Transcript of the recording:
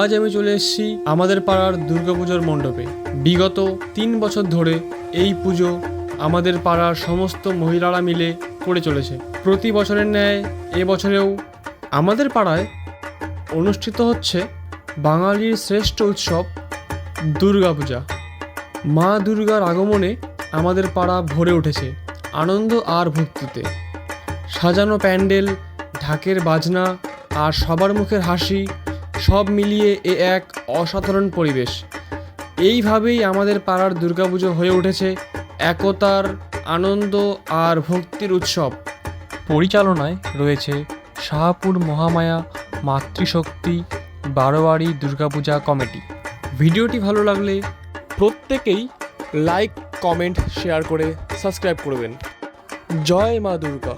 আজ আমি চলে এসেছি আমাদের পাড়ার দুর্গাপুজোর মণ্ডপে। বিগত তিন বছর ধরে এই পুজো আমাদের পাড়ার সমস্ত মহিলারা মিলে করে চলেছে। প্রতি বছরের ন্যায় এবছরেও আমাদের পাড়ায় অনুষ্ঠিত হচ্ছে বাঙালির শ্রেষ্ঠ উৎসব দুর্গাপূজা। মা দুর্গার আগমনে আমাদের পাড়া ভরে উঠেছে আনন্দ আর ভক্তিতে। সাজানো প্যান্ডেল, ঢাকের বাজনা আর সবার মুখের হাসি সব মিলিয়ে এ এক অসাধারণ পরিবেশ। এইভাবেই আমাদের পাড়ার দুর্গাপুজো হয়ে উঠেছে একতার আনন্দ আর ভক্তির উৎসব। পরিচালনায় রয়েছে শাহপুর মহামায়া মাতৃশক্তি বারোয়ারি দুর্গাপূজা কমিটি। ভিডিওটি ভালো লাগলে প্রত্যেকেই লাইক কমেন্ট শেয়ার করে সাবস্ক্রাইব করবেন। জয় মা দুর্গা।